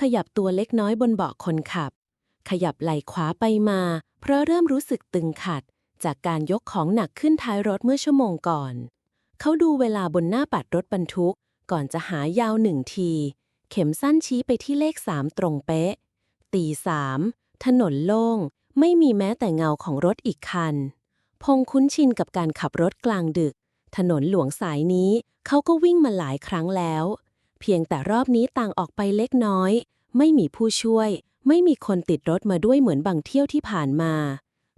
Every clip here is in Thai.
ขยับตัวเล็กน้อยบนเบาะคนขับ ขยับไหล่ขวาไปมา เพราะเริ่มรู้สึกตึงขัด จากการยกของหนักขึ้นท้ายรถเมื่อชั่วโมงก่อน เขาดูเวลาบนหน้าปัดรถบรรทุก ก่อนจะหายาวหนึ่งที เข็มสั้นชี้ไปที่เลขสามตรงเป๊ะ ตีสามถนนโล่ง ไม่มีแม้แต่เงาของรถอีกคัน พงคุ้นชินกับการขับรถกลางดึก ถนนหลวงสายนี้ เขาก็วิ่งมาหลายครั้งแล้ว เพียงแต่รอบนี้ต่างออกไปเล็กน้อย ไม่มีผู้ช่วย ไม่มีคนติดรถมาด้วยเหมือนบางเที่ยวที่ผ่านมา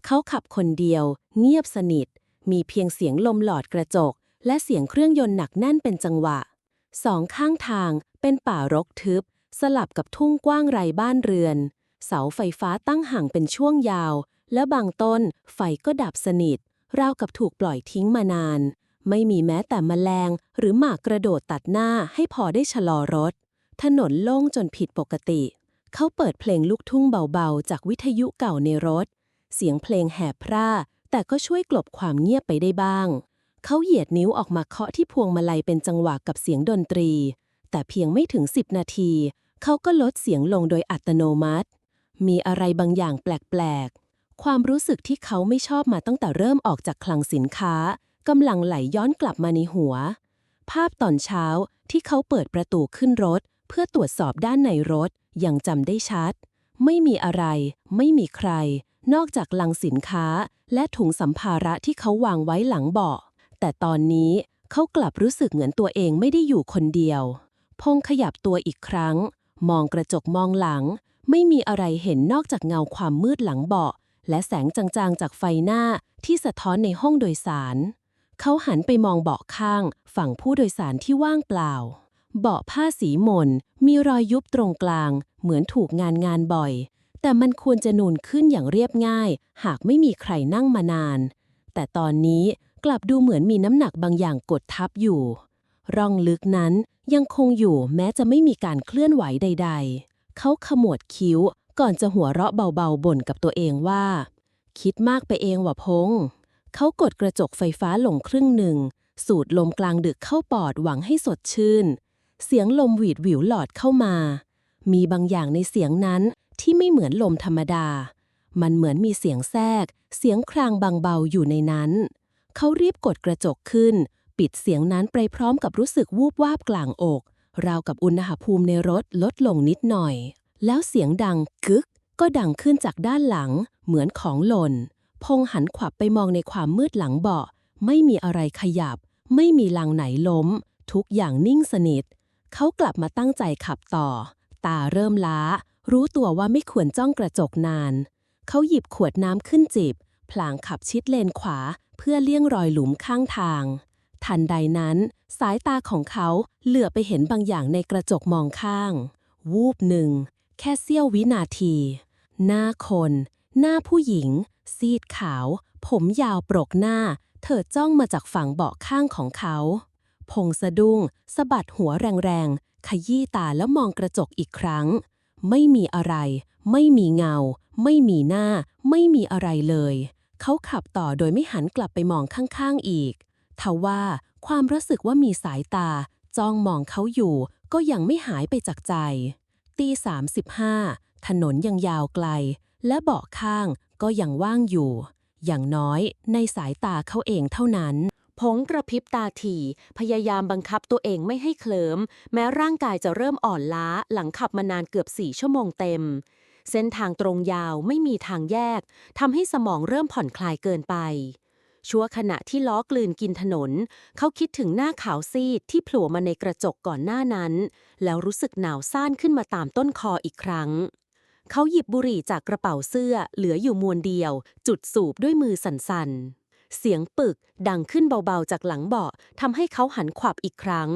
เขาขับคนเดียว เงียบสนิท มีเพียงเสียงลมหลอดกระจก และเสียงเครื่องยนต์หนักแน่นเป็นจังหวะ สองข้างทางเป็นป่ารกทึบ สลับกับทุ่งกว้างไรบ้านเรือน เสาไฟฟ้าตั้งห่างเป็นช่วงยาว และบางต้นไฟก็ดับสนิทราวกับถูกปล่อยทิ้งมานาน ไม่มีแม้แต่แมลงหรือหมากกระโดดตัดหน้าให้พอได้ชะลอรถ ถนนโล่งจนผิดปกติ เขาเปิดเพลงลูกทุ่งเบาๆ จากวิทยุเก่าในรถ เสียงเพลงแหบพร่า แต่ก็ช่วยกลบความเงียบไปได้บ้าง เขาเหยียดนิ้วออกมาเคาะที่พวงมาลัยเป็นจังหวะกับเสียงดนตรี แต่เพียงไม่ถึง10นาที เขาก็ลดเสียงลงโดยอัตโนมัติ มีอะไรบางอย่างแปลกๆ ความรู้สึกที่เขาไม่ชอบมาตั้งแต่เริ่มออกจากคลังสินค้า กำลังไหลย้อนกลับมาในหัว ภาพตอนเช้าที่เขาเปิดประตูขึ้นรถ เพื่อตรวจสอบด้านในรถยังจำได้ชัด ไม่มีอะไร ไม่มีใคร นอกจากลังสินค้า และถุงสัมภาระที่เขาวางไว้หลังเบาะ แต่ตอนนี้เขากลับรู้สึกเหมือนตัวเองไม่ได้อยู่คนเดียว พงขยับตัวอีกครั้ง มองกระจกมองหลัง ไม่มีอะไรเห็นนอกจากเงาความมืดหลังเบาะ และแสงจางๆจากไฟหน้าที่สะท้อนในห้องโดยสาร เขาหันไปมองเบาะข้าง ฝั่งผู้โดยสารที่ว่างเปล่า เบาะผ้าสีหม่นมีรอยยุบตรงกลาง เหมือนถูกงานงานบ่อย แต่มันควรจะนูนขึ้นอย่างเรียบง่าย หากไม่มีใครนั่งมานาน แต่ตอนนี้กลับดูเหมือนมีน้ำหนักบางอย่างกดทับอยู่ ร่องลึกนั้นยังคงอยู่แม้จะไม่มีการเคลื่อนไหวใด ๆ เขาขมวดคิ้วก่อนจะหัวเราะเบาๆบ่นกับตัวเองว่า คิดมากไปเองว่ะพง เขากดกระจกไฟฟ้าลงครึ่งหนึ่ง สูดลมกลางดึกเข้าปอดหวังให้สดชื่น เสียงลมหวีดหวิวหลอดเข้ามา มีบางอย่างในเสียงนั้นที่ไม่เหมือนลมธรรมดา มันเหมือนมีเสียงแทรก เสียงครางบางเบาอยู่ในนั้น เขารีบกดกระจกขึ้น ปิดเสียงนั้นไปพร้อมกับรู้สึกวูบวาบกลางอก ราวกับอุณหภูมิในรถลดลงนิดหน่อย แล้วเสียงดังกึกก็ดังขึ้นจากด้านหลัง เหมือนของหล่น พงหันขวับไปมองในความมืดหลังเบาะ ไม่มีอะไรขยับ ไม่มีลังไหนล้ม ทุกอย่างนิ่งสนิท เขากลับมาตั้งใจขับต่อ ตาเริ่มล้า รู้ตัวว่าไม่ควรจ้องกระจกนาน เขาหยิบขวดน้ำขึ้นจิบ พลางขับชิดเลนขวา เพื่อเลี่ยงรอยหลุมข้างทาง ทันใดนั้น สายตาของเขาเหลือไปเห็นบางอย่างในกระจกมองข้าง วูบหนึ่ง แค่เสี้ยววินาที หน้าคน หน้าผู้หญิง ซีดขาว ผมยาวปรกหน้า เธอจ้องมาจากฝั่งเบาะข้างของเขา พงสะดุ้งสะบัดหัวแรงๆ ขยี้ตาแล้วมองกระจกอีกครั้ง ไม่มีอะไร ไม่มีเงา ไม่มีหน้า ไม่มีอะไรเลย เขาขับต่อโดยไม่หันกลับไปมองข้างๆอีกทว่าความรู้สึกว่ามีสายตา จ้องมองเขาอยู่ ก็ยังไม่หายไปจากใจ ตีสามสิบห้าถนนยังยาวไกล และเบาะข้างก็ยังว่างอยู่ อย่างน้อยในสายตาเขาเองเท่านั้นพงกระพริบตาถี่ พยายามบังคับตัวเองไม่ให้เคลิม แม้ร่างกายจะเริ่มอ่อนล้าหลังขับมานานเกือบสี่ชั่วโมงเต็ม เส้นทางตรงยาวไม่มีทางแยกทำให้สมองเริ่มผ่อนคลายเกินไปชั่วขณะที่ล้อกลืนกินถนน เขาคิดถึงหน้าขาวซีดที่โผล่มาในกระจกก่อนหน้านั้น แล้วรู้สึกหนาวซ่านขึ้นมาตามต้นคออีกครั้ง เขาหยิบบุหรี่จากกระเป๋าเสื้อเหลืออยู่มวนเดียว จุดสูบด้วยมือสั่นๆ เสียงปึกดังขึ้นเบาๆจากหลังเบาะทำให้เขาหันขวับอีกครั้ง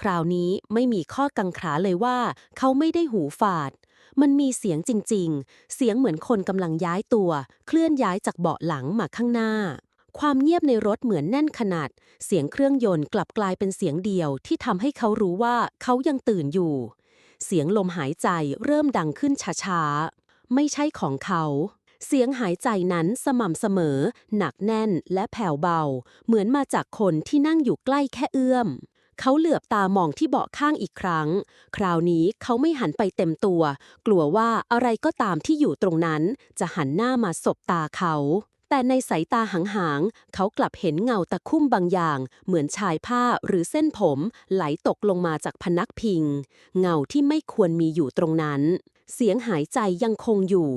คราวนี้ไม่มีข้อกังขาเลยว่า เขาไม่ได้หูฝาด มันมีเสียงจริงๆ เสียงเหมือนคนกำลังย้ายตัว เคลื่อนย้ายจากเบาะหลังมาข้างหน้า ความเงียบในรถเหมือนแน่นขนาด เสียงเครื่องยนต์กลับกลายเป็นเสียงเดียวที่ทำให้เขารู้ว่าเขายังตื่นอยู่ เสียงลมหายใจเริ่มดังขึ้นช้าๆ ไม่ใช่ของเขา เสียงหายใจนั้นสม่ำเสมอ หนักแน่นและแผ่วเบา เหมือนมาจากคนที่นั่งอยู่ใกล้แค่เอื้อม เขาเหลือบตามองที่เบาะข้างอีกครั้ง คราวนี้เขาไม่หันไปเต็มตัว กลัวว่าอะไรก็ตามที่อยู่ตรงนั้น จะหันหน้ามาสบตาเขา แต่ในสายตาหางๆเขากลับเห็นเงาตะคุ่มบางอย่าง เหมือนชายผ้าหรือเส้นผมไหลตกลงมาจากพนักพิง เงาที่ไม่ควรมีอยู่ตรงนั้น เสียงหายใจยังคงอยู่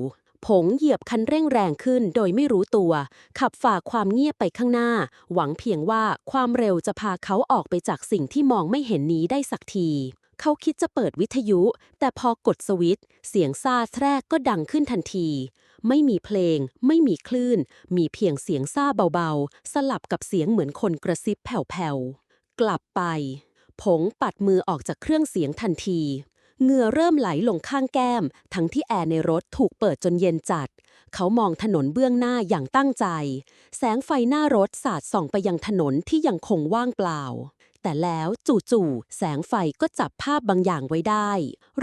ผงเหยียบคันเร่งแรงขึ้นโดยไม่รู้ตัว ขับฝ่าความเงียบไปข้างหน้า หวังเพียงว่าความเร็วจะพาเขาออกไปจากสิ่งที่มองไม่เห็นนี้ได้สักทีเขาคิดจะเปิดวิทยุ แต่พอกดสวิตช์เสียงซาแทรกก็ดังขึ้นทันที ไม่มีเพลง ไม่มีคลื่น มีเพียงเสียงซ่าเบาๆ สลับกับเสียงเหมือนคนกระซิบแผ่วๆ กลับไป ผงปัดมือออกจากเครื่องเสียงทันทีเหงื่อเริ่มไหลลงข้างแก้ม ทั้งที่แอร์ในรถถูกเปิดจนเย็นจัด เขามองถนนเบื้องหน้าอย่างตั้งใจ แสงไฟหน้ารถสาดส่องไปยังถนนที่ยังคงว่างเปล่า แต่แล้วจู่ๆแสงไฟก็จับภาพบางอย่างไว้ได้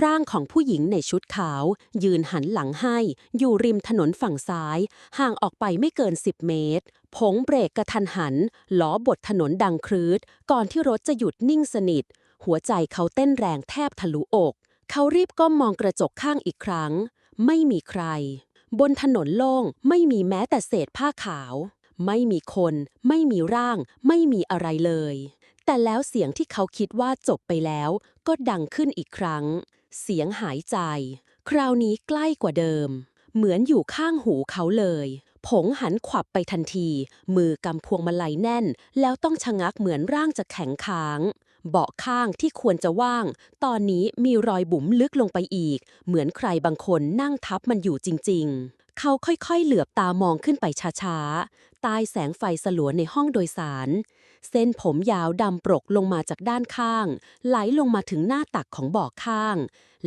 ร่างของผู้หญิงในชุดขาว ยืนหันหลังให้ อยู่ริมถนนฝั่งซ้าย ห่างออกไปไม่เกิน 10 เมตร ผงเบรกกระทันหัน ล้อบดถนนดังครืด ก่อนที่รถจะหยุดนิ่งสนิท หัวใจเขาเต้นแรงแทบทะลุอก เขารีบก้มมองกระจกข้างอีกครั้ง ไม่มีใคร บนถนนโล่งไม่มีแม้แต่เศษผ้าขาว ไม่มีคน ไม่มีร่าง ไม่มีอะไรเลย แต่แล้วเสียงที่เขาคิดว่าจบไปแล้ว ก็ดังขึ้นอีกครั้ง เสียงหายใจ คราวนี้ใกล้กว่าเดิม เหมือนอยู่ข้างหูเขาเลย ผงหันขวับไปทันที มือกำพวงมาลัยแน่น แล้วต้องชะงักเหมือนร่างจะแข็งค้าง เบาะข้างที่ควรจะว่าง ตอนนี้มีรอยบุ๋มลึกลงไปอีก เหมือนใครบางคนนั่งทับมันอยู่จริง ๆเขาค่อยๆ เหลือบตามองขึ้นไปช้าๆ ใต้แสงไฟสลัวในห้องโดยสาร เส้นผมยาวดำปรกลงมาจากด้านข้าง ไหลลงมาถึงหน้าตักของบาะข้าง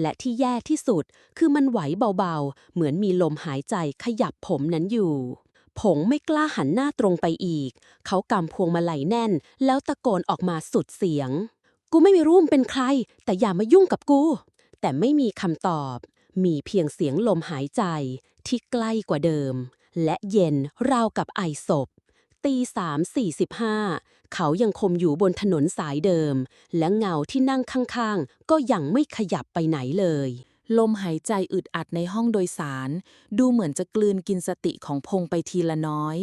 และที่แย่ที่สุดคือมันไหวเบาๆ เหมือนมีลมหายใจขยับผมนั้นอยู่ ผงไม่กล้าหันหน้าตรงไปอีก เขากำพวงมาลัยแน่น แล้วตะโกนออกมาสุดเสียง กูไม่มีรู้มนเป็นใคร แต่อย่ามายุ่งกับกู แต่ไม่มีคำตอบ มีเพียงเสียงลมหายใจที่ใกล้กว่าเดิม และเย็นราวกับไอศพ ตีสามสี่สิบห้าเขายังคมอยู่บนถนนสายเดิม และเงาที่นั่งข้างๆ ก็ยังไม่ขยับไปไหนเลย ลมหายใจอึดอัดในห้องโดยสาร ดูเหมือนจะกลืนกินสติของพงไปทีละน้อย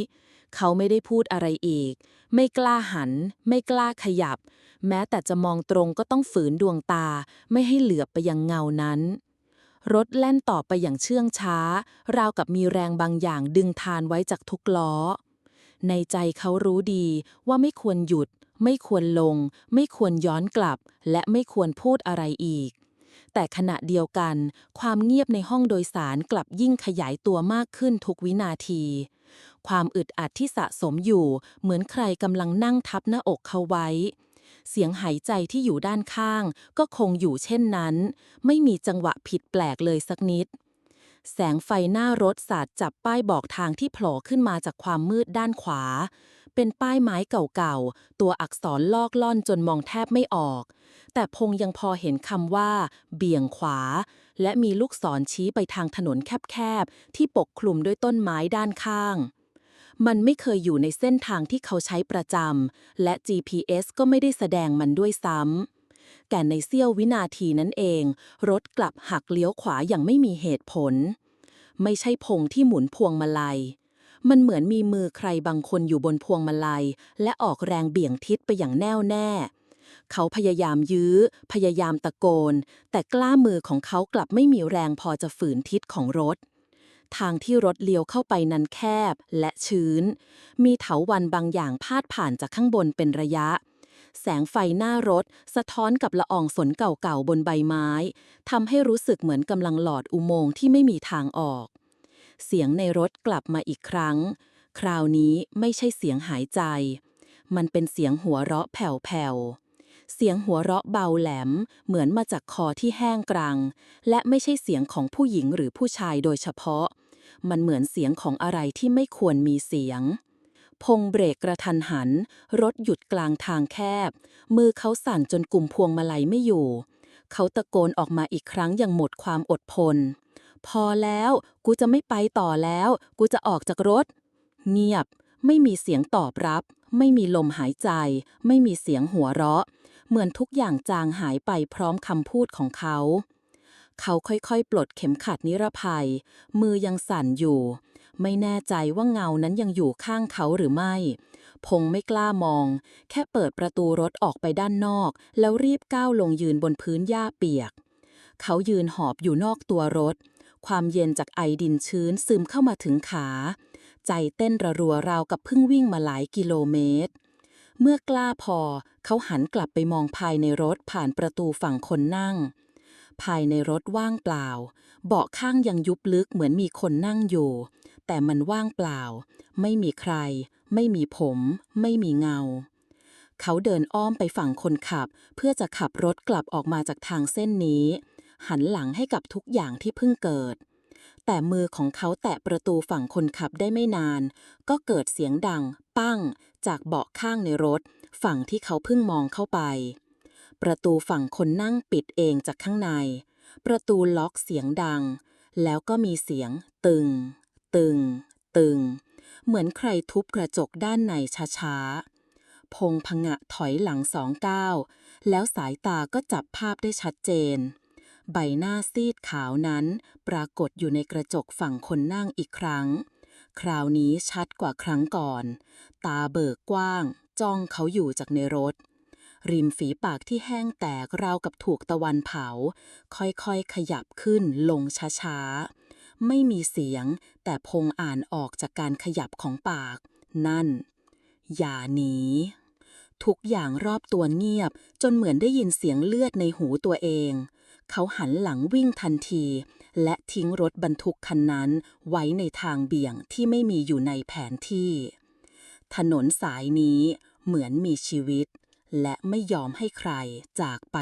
เขาไม่ได้พูดอะไรอีก ไม่กล้าหัน ไม่กล้าขยับ แม้แต่จะมองตรงก็ต้องฝืนดวงตา ไม่ให้เหลือบไปยังเงานั้นรถแล่นต่อไปอย่างเชื่องช้า ราวกับมีแรงบางอย่างดึงทานไว้จากทุกล้อ ในใจเขารู้ดีว่าไม่ควรหยุด ไม่ควรลง ไม่ควรย้อนกลับ และไม่ควรพูดอะไรอีก แต่ขณะเดียวกัน ความเงียบในห้องโดยสารกลับยิ่งขยายตัวมากขึ้นทุกวินาที ความอึดอัดที่สะสมอยู่ เหมือนใครกำลังนั่งทับหน้าอกเขาไว้ เสียงหายใจที่อยู่ด้านข้าง ก็คงอยู่เช่นนั้น ไม่มีจังหวะผิดแปลกเลยสักนิด แสงไฟหน้ารถสาดจับป้ายบอกทางที่โผล่ขึ้นมาจากความมืดด้านขวา เป็นป้ายไม้เก่าๆ ตัวอักษรลอกล่อนจนมองแทบไม่ออก แต่พงยังพอเห็นคำว่า เบี่ยงขวา และมีลูกศรชี้ไปทางถนนแคบๆ ที่ปกคลุมด้วยต้นไม้ด้านข้างมันไม่เคยอยู่ในเส้นทางที่เขาใช้ประจำ และ GPS ก็ไม่ได้แสดงมันด้วยซ้ำ แต่ในเสี้ยววินาทีนั้นเอง รถกลับหักเลี้ยวขวาอย่างไม่มีเหตุผล ไม่ใช่พงที่หมุนพวงมาลัย มันเหมือนมีมือใครบางคนอยู่บนพวงมาลัย และออกแรงเบี่ยงทิศไปอย่างแน่วแน่ เขาพยายามยื้อ พยายามตะโกน แต่กล้ามือของเขากลับไม่มีแรงพอจะฝืนทิศของรถทางที่รถเลี้ยวเข้าไปนั้นแคบและชื้น มีเถาวันบางอย่างพาดผ่านจากข้างบนเป็นระยะ แสงไฟหน้ารถ สะท้อนกับละอองฝนเก่าๆบนใบไม้ทำให้รู้สึกเหมือนกำลังหลอดอุโมงค์ที่ไม่มีทางออก เสียงในรถกลับมาอีกครั้ง คราวนี้ไม่ใช่เสียงหายใจ มันเป็นเสียงหัวเราะแผ่วๆเสียงหัวเราะเบาแหลม เหมือนมาจากคอที่แห้งกรัง และไม่ใช่เสียงของผู้หญิงหรือผู้ชายโดยเฉพาะ มันเหมือนเสียงของอะไรที่ไม่ควรมีเสียง พงเบรกกระทันหัน รถหยุดกลางทางแคบ มือเขาสั่นจนกลุ่มพวงมาลัยไม่อยู่ เขาตะโกนออกมาอีกครั้งอย่างหมดความอดทน พอแล้ว กูจะไม่ไปต่อแล้ว กูจะออกจากรถ เงียบ ไม่มีเสียงตอบรับ ไม่มีลมหายใจ ไม่มีเสียงหัวเราะ เหมือนทุกอย่างจางหายไปพร้อมคำพูดของเขา เขาค่อยๆ ปลดเข็มขัดนิรภัย มือยังสั่นอยู่ ไม่แน่ใจว่าเงานั้นยังอยู่ข้างเขาหรือไม่ พงไม่กล้ามอง แค่เปิดประตูรถออกไปด้านนอก แล้วรีบก้าวลงยืนบนพื้นหญ้าเปียก เขายืนหอบอยู่นอกตัวรถ ความเย็นจากไอดินชื้นซึมเข้ามาถึงขา ใจเต้นระรัวราวกับเพิ่งวิ่งมาหลายกิโลเมตร เมื่อกล้าพอ เขาหันกลับไปมองภายในรถผ่านประตูฝั่งคนนั่งภายในรถว่างเปล่า เบาะข้างยังยุบลึกเหมือนมีคนนั่งอยู่ แต่มันว่างเปล่า ไม่มีใคร ไม่มีผม ไม่มีเงา เขาเดินอ้อมไปฝั่งคนขับ เพื่อจะขับรถกลับออกมาจากทางเส้นนี้ หันหลังให้กับทุกอย่างที่เพิ่งเกิด แต่มือของเขาแตะประตูฝั่งคนขับได้ไม่นาน ก็เกิดเสียงดัง ปั้ง จากเบาะข้างในรถ ฝั่งที่เขาเพิ่งมองเข้าไป ประตูฝั่งคนนั่งปิดเองจากข้างใน ประตูล็อกเสียงดัง แล้วก็มีเสียงตึง ตึง ตึง เหมือนใครทุบกระจกด้านในช้าๆ พงพงะถอยหลังสองก้าวแล้วสายตาก็จับภาพได้ชัดเจน ใบหน้าซีดขาวนั้นปรากฏอยู่ในกระจกฝั่งคนนั่งอีกครั้ง คราวนี้ชัดกว่าครั้งก่อน ตาเบิกกว้าง จ้องเขาอยู่จากในรถริมฝีปากที่แห้งแตกราวกับถูกตะวันเผา ค่อยๆ ขยับขึ้นลงช้าๆ ไม่มีเสียง แต่พงอ่านออกจากการขยับของปาก นั่น อย่าหนี ทุกอย่างรอบตัวเงียบ จนเหมือนได้ยินเสียงเลือดในหูตัวเอง เขาหันหลังวิ่งทันที และทิ้งรถบรรทุกคันนั้นไว้ในทางเบี่ยงที่ไม่มีอยู่ในแผนที่ ถนนสายนี้เหมือนมีชีวิต และไม่ยอมให้ใครจากไป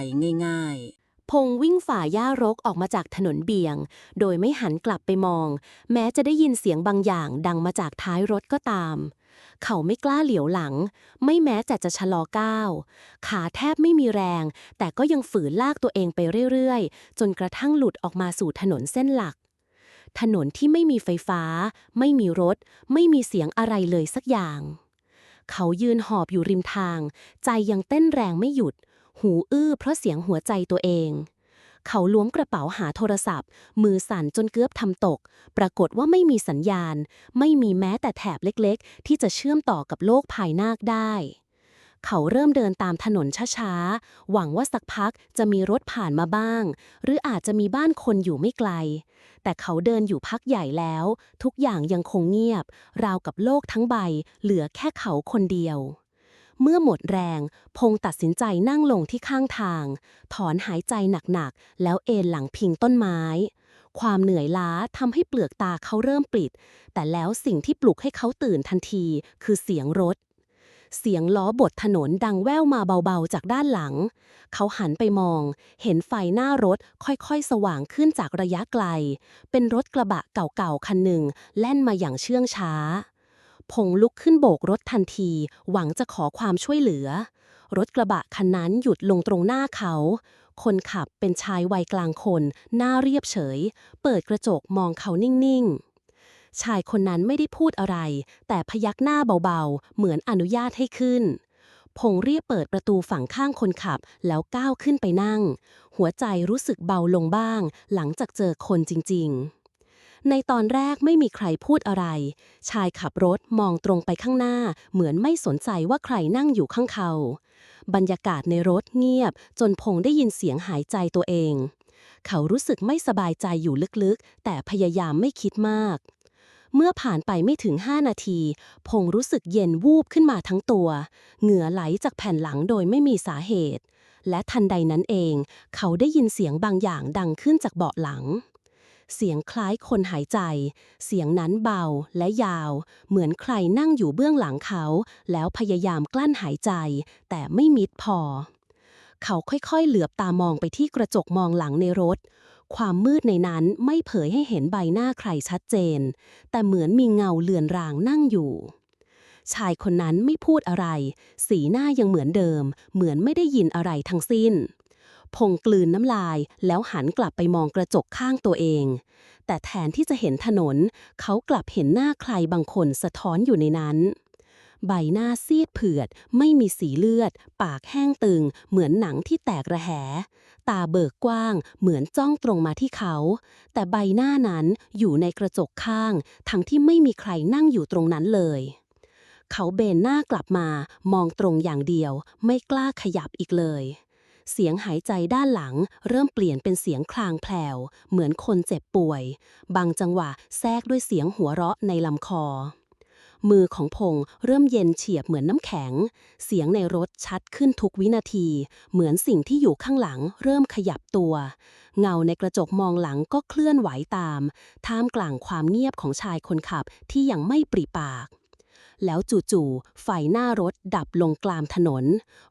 ง่าย ๆ พงวิ่งฝ่าหญ้ารกออกมาจากถนนเบี่ยง โดยไม่หันกลับไปมอง แม้จะได้ยินเสียงบางอย่างดังมาจากท้ายรถก็ตาม เขาไม่กล้าเหลียวหลัง ไม่แม้แต่จะชะลอก้าว ขาแทบไม่มีแรง แต่ก็ยังฝืนลากตัวเองไปเรื่อยๆ จนกระทั่งหลุดออกมาสู่ถนนเส้นหลัก ถนนที่ไม่มีไฟฟ้า ไม่มีรถ ไม่มีเสียงอะไรเลยสักอย่าง เขายืนหอบอยู่ริมทาง ใจยังเต้นแรงไม่หยุด หูอื้อเพราะเสียงหัวใจตัวเอง เขาล้วงกระเป๋าหาโทรศัพท์ มือสั่นจนเกือบทำตก ปรากฏว่าไม่มีสัญญาณ ไม่มีแม้แต่แถบเล็กๆ ที่จะเชื่อมต่อกับโลกภายนอกได้ เขาเริ่มเดินตามถนนช้าๆ หวังว่าสักพักจะมีรถผ่านมาบ้าง หรืออาจจะมีบ้านคนอยู่ไม่ไกล แต่เขาเดินอยู่พักใหญ่แล้ว ทุกอย่างยังคงเงียบ ราวกับโลกทั้งใบ เหลือแค่เขาคนเดียว เมื่อหมดแรง พงตัดสินใจนั่งลงที่ข้างทาง ถอนหายใจหนักๆ แล้วเอนหลังพิงต้นไม้ ความเหนื่อยล้าทำให้เปลือกตาเขาเริ่มปริด แต่แล้วสิ่งที่ปลุกให้เขาตื่นทันทีคือเสียงรถ เสียงล้อบดถนนดังแว่วมาเบาๆจากด้านหลัง เขาหันไปมอง เห็นไฟหน้ารถค่อยๆ สว่างขึ้นจากระยะไกล เป็นรถกระบะเก่าๆ คันหนึ่งแล่นมาอย่างเชื่องช้า พงลุกขึ้นโบกรถทันที หวังจะขอความช่วยเหลือ รถกระบะคันนั้นหยุดลงตรงหน้าเขา คนขับเป็นชายวัยกลางคน หน้าเรียบเฉย เปิดกระจกมองเขานิ่ง ๆ ชายคนนั้นไม่ได้พูดอะไร แต่พยักหน้าเบา ๆ เหมือนอนุญาตให้ขึ้นพงเรียบเปิดประตูฝั่งข้างคนขับ แล้วก้าวขึ้นไปนั่ง หัวใจรู้สึกเบาลงบ้าง หลังจากเจอคนจริง ๆ ในตอนแรกไม่มีใครพูดอะไร ชายขับรถมองตรงไปข้างหน้า เหมือนไม่สนใจว่าใครนั่งอยู่ข้างเขา บรรยากาศในรถเงียบ จนพงได้ยินเสียงหายใจตัวเอง เขารู้สึกไม่สบายใจอยู่ลึกๆ แต่พยายามไม่คิดมาก เมื่อผ่านไปไม่ถึง 5 นาที พงรู้สึกเย็นวูบขึ้นมาทั้งตัว เหงื่อไหลจากแผ่นหลังโดยไม่มีสาเหตุ และทันใดนั้นเอง เขาได้ยินเสียงบางอย่างดังขึ้นจากเบาะหลัง เสียงคล้ายคนหายใจ เสียงนั้นเบาและยาว เหมือนใครนั่งอยู่เบื้องหลังเขา แล้วพยายามกลั้นหายใจ แต่ไม่มิดพอ เขาค่อยๆ เหลือบตามองไปที่กระจกมองหลังในรถ ความมืดในนั้นไม่เผยให้เห็นใบหน้าใครชัดเจน แต่เหมือนมีเงาเลือนรางนั่งอยู่ชายคนนั้นไม่พูดอะไร สีหน้ายังเหมือนเดิม เหมือนไม่ได้ยินอะไรทั้งสิ้น พงกลืนน้ำลาย แล้วหันกลับไปมองกระจกข้างตัวเอง แต่แทนที่จะเห็นถนน เขากลับเห็นหน้าใครบางคนสะท้อนอยู่ในนั้น ใบหน้าซีดเผือด ไม่มีสีเลือด ปากแห้งตึง เหมือนหนังที่แตกระแห ตาเบิกกว้าง เหมือนจ้องตรงมาที่เขา แต่ใบหน้านั้นอยู่ในกระจกข้าง ทั้งที่ไม่มีใครนั่งอยู่ตรงนั้นเลยเขาเบนหน้ากลับมามองตรงอย่างเดียว ไม่กล้าขยับอีกเลย เสียงหายใจด้านหลัง เริ่มเปลี่ยนเป็นเสียงคลางแผลวเหมือนคนเจ็บป่วย บางจังหวะแทรกด้วยเสียงหัวเราะในลำคอ มือของพงษ์เริ่มเย็นเฉียบเหมือนน้ำแข็ง เสียงในรถชัดขึ้นทุกวินาที เหมือนสิ่งที่อยู่ข้างหลัง เริ่มขยับตัว เงาในกระจกมองหลังก็เคลื่อนไหวตาม ท่ามกลางความเงียบของชายคนขับที่ยังไม่ปริปาก แล้วจู่ๆไฟหน้ารถดับลงกลางถนน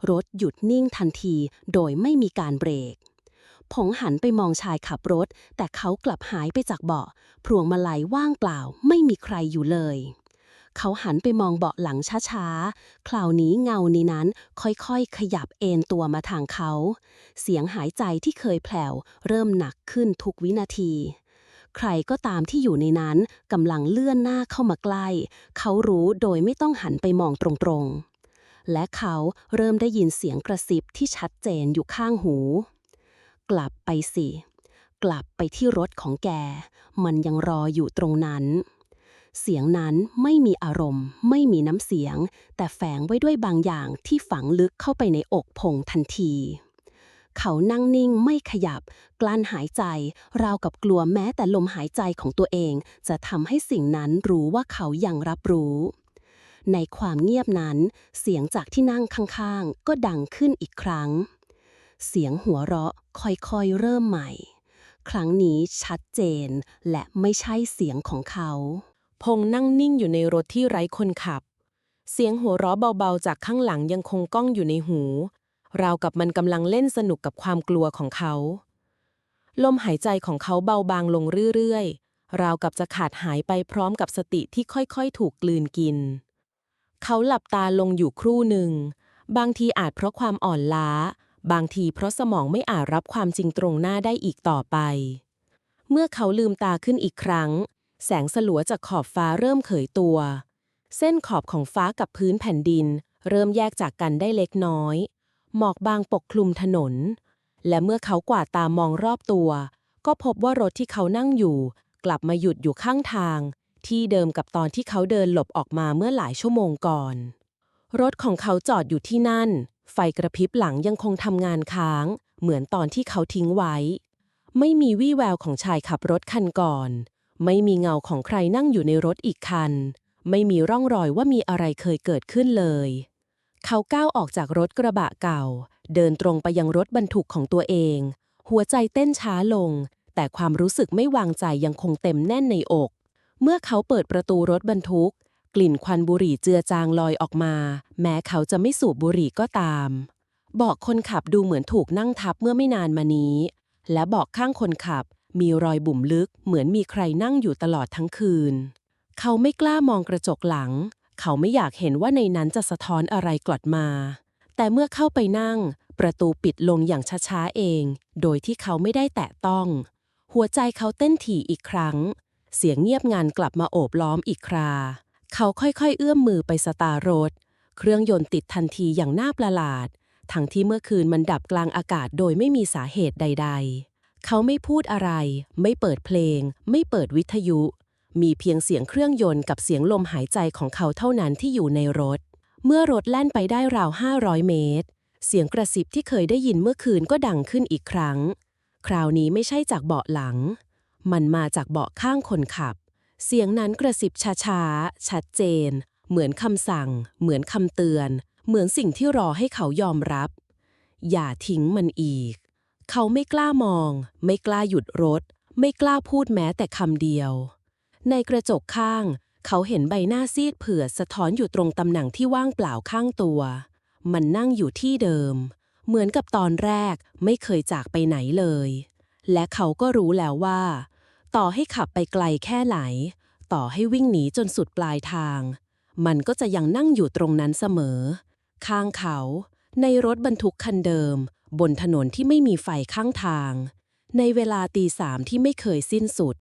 รถหยุดนิ่งทันที โดยไม่มีการเบรกผงหันไปมองชายขับรถ แต่เขากลับหายไปจากเบาะพรวงมาลัยว่างเปล่าไม่มีใครอยู่เลย เขาหันไปมองเบาะหลังช้าๆ คราวนี้เงานี้นั้นค่อยๆ ขยับเอนตัวมาทางเขา เสียงหายใจที่เคยแผ่วเริ่มหนักขึ้นทุกวินาที ใครก็ตามที่อยู่ในนั้นกำลังเลื่อนหน้าเข้ามาใกล้ เขารู้โดยไม่ต้องหันไปมองตรงๆ และเขาเริ่มได้ยินเสียงกระซิบที่ชัดเจนอยู่ข้างหู กลับไปสิ กลับไปที่รถของแก มันยังรออยู่ตรงนั้น เสียงนั้นไม่มีอารมณ์ ไม่มีน้ำเสียง แต่แฝงไว้ด้วยบางอย่างที่ฝังลึกเข้าไปในอกพงทันที เขานั่งนิ่งไม่ขยับ กลั้นหายใจ ราวกับกลัวแม้แต่ลมหายใจของตัวเอง จะทำให้สิ่งนั้นรู้ว่าเขายังรับรู้ ในความเงียบนั้น เสียงจากที่นั่งข้างๆ ก็ดังขึ้นอีกครั้ง เสียงหัวเราะค่อยๆเริ่มใหม่ ครั้งนี้ชัดเจน และไม่ใช่เสียงของเขา พงนั่งนิ่งอยู่ในรถที่ไร้คนขับ เสียงหัวเราะเบาๆจากข้างหลังยังคงก้องอยู่ในหู ราวกับมันกำลังเล่นสนุกกับความกลัวของเขา ลมหายใจของเขาเบาบางลงเรื่อยๆ ราวกับจะขาดหายไปพร้อมกับสติที่ค่อยๆ ถูกกลืนกิน เขาหลับตาลงอยู่ครู่หนึ่ง บางทีอาจเพราะความอ่อนล้า บางทีเพราะสมองไม่อาจรับความจริงตรงหน้าได้อีกต่อไป เมื่อเขาลืมตาขึ้นอีกครั้ง แสงสลัวจากขอบฟ้าเริ่มเขยตัว เส้นขอบของฟ้ากับพื้นแผ่นดินเริ่มแยกจากกันได้เล็กน้อย หมอกบางปกคลุมถนน และเมื่อเขากวาดตามองรอบตัว ก็พบว่ารถที่เขานั่งอยู่ กลับมาหยุดอยู่ข้างทาง ที่เดิมกับตอนที่เขาเดินหลบออกมาเมื่อหลายชั่วโมงก่อน รถของเขาจอดอยู่ที่นั่น ไฟกระพริบหลังยังคงทำงานค้าง เหมือนตอนที่เขาทิ้งไว้ ไม่มีวี่แววของชายขับรถคันก่อน ไม่มีเงาของใครนั่งอยู่ในรถอีกคัน ไม่มีร่องรอยว่ามีอะไรเคยเกิดขึ้นเลย เขาก้าวออกจากรถกระบะเก่า เดินตรงไปยังรถบรรทุกของตัวเอง หัวใจเต้นช้าลง แต่ความรู้สึกไม่วางใจยังคงเต็มแน่นในอก เมื่อเขาเปิดประตูรถบรรทุก กลิ่นควันบุหรี่เจือจางลอยออกมา แม้เขาจะไม่สูบบุหรี่ก็ตามบอกคนขับดูเหมือนถูกนั่งทับเมื่อไม่นานมานี้ และบอกข้างคนขับมีรอยบุ่มลึกเหมือนมีใครนั่งอยู่ตลอดทั้งคืน เขาไม่กล้ามองกระจกหลัง เขาไม่อยากเห็นว่าในนั้นจะสะท้อนอะไรกลัดมา แต่เมื่อเข้าไปนั่ง ประตูปิดลงอย่างช้าๆเอง โดยที่เขาไม่ได้แตะต้อง หัวใจเขาเต้นถี่อีกครั้ง เสียงเงียบงันกลับมาโอบล้อมอีกครา เขาค่อยๆ เอื้อมมือไปสตาร์รถ เครื่องยนต์ติดทันทีอย่างน่าประหลาด ทั้งที่เมื่อคืนมันดับกลางอากาศโดยไม่มีสาเหตุใด ๆ เขาไม่พูดอะไร ไม่เปิดเพลง ไม่เปิดวิทยุ มีเพียงเสียงเครื่องยนต์กับเสียงลมหายใจของเขาเท่านั้นที่อยู่ในรถ เมื่อรถแล่นไปได้ราว 500 เมตร เสียงกระซิบที่เคยได้ยินเมื่อคืนก็ดังขึ้นอีกครั้ง คราวนี้ไม่ใช่จากเบาะหลัง มันมาจากเบาะข้างคนขับ เสียงนั้นกระซิบช้าๆ ชัดเจน เหมือนคำสั่ง เหมือนคำเตือน เหมือนสิ่งที่รอให้เขายอมรับ อย่าทิ้งมันอีก เขาไม่กล้ามอง ไม่กล้าหยุดรถ ไม่กล้าพูดแม้แต่คำเดียว ในกระจกข้าง เขาเห็นใบหน้าซีดเผือดสะท้อนอยู่ตรงตำแหน่งที่ว่างเปล่าข้างตัว มันนั่งอยู่ที่เดิม เหมือนกับตอนแรกไม่เคยจากไปไหนเลย และเขาก็รู้แล้วว่า ต่อให้ขับไปไกลแค่ไหน ต่อให้วิ่งหนีจนสุดปลายทาง มันก็จะยังนั่งอยู่ตรงนั้นเสมอ ข้างเขา ในรถบรรทุกคันเดิม บนถนนที่ไม่มีไฟข้างทาง ในเวลาตีสามที่ไม่เคยสิ้นสุด